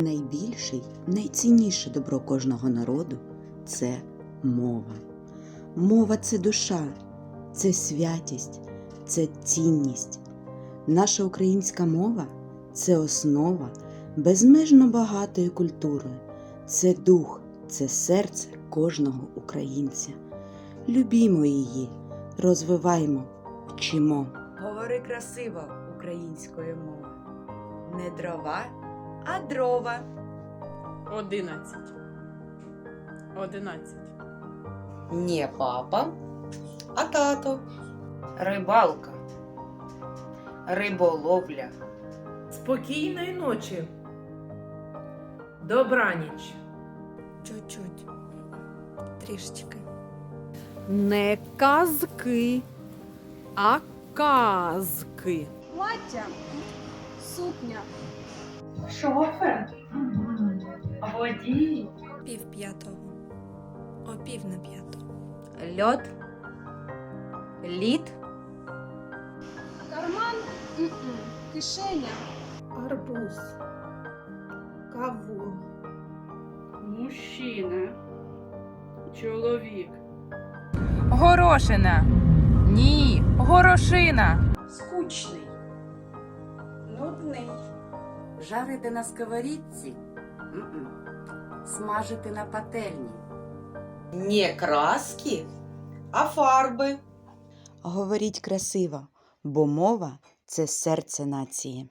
Найбільший, найцінніше добро кожного народу це мова. Мова це душа, це святість, це цінність. Наша українська мова це основа безмежно багатої культури, це дух, це серце кожного українця. Любімо її, розвиваймо, вчимо. Говори красиво українською мовою. Не дрова, а дрова. Одинадцять. Одинадцять. Не папа, а тато. Рибалка. Риболовля. Спокійної ночі. Добраніч. Чуть-чуть. Трішечки. Не казки, а казки. Плаття, сукня, Шофер. Водій. Пів п'ятого. О пів на п'яту. Льот. Лід. карман, м-м, кишеня, Арбуз. Кавун. Мужчина. Чоловік. Горошина. Ні, горошина. Скучний. Нудний. Жарити на сковорідці. М-м. Смажити на пательні. Не краски, а фарби. Говоріть красиво, бо мова це серце нації.